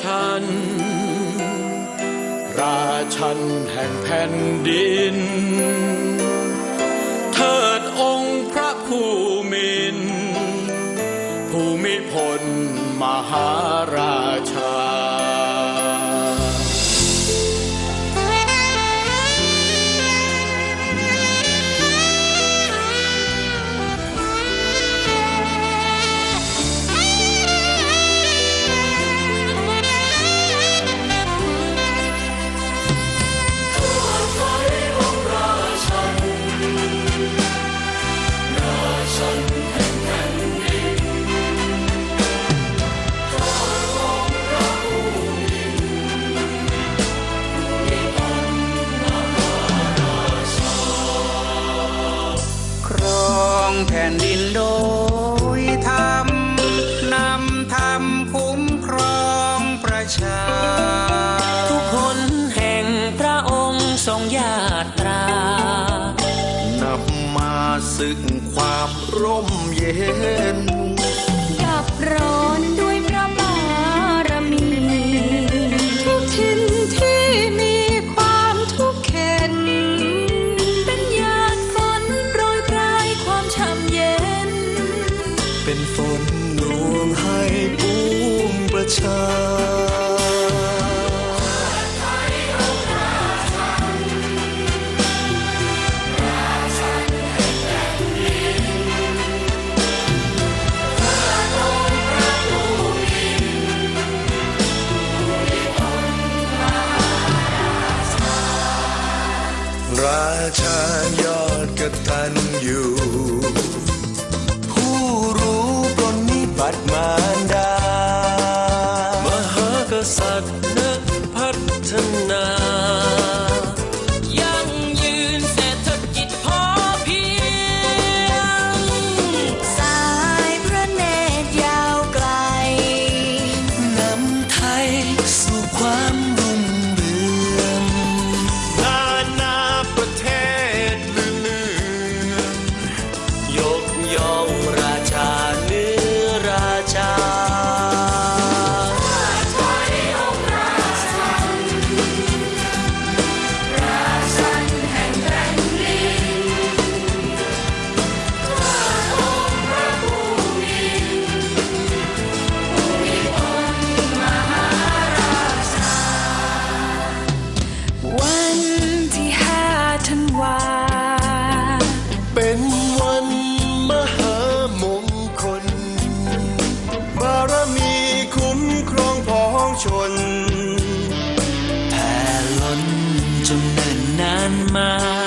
ชัน ราชันแห่งแผ่นดิน แผ่นดินโดยธรรมนำธรรมคุ้มครองประชา ทุกคนแห่งพระองค์ทรงญาตรา นับมาศึกความร่มเย็น ดับร้อนด้วย ชา ราชายอดกระตันอยู่ นานมา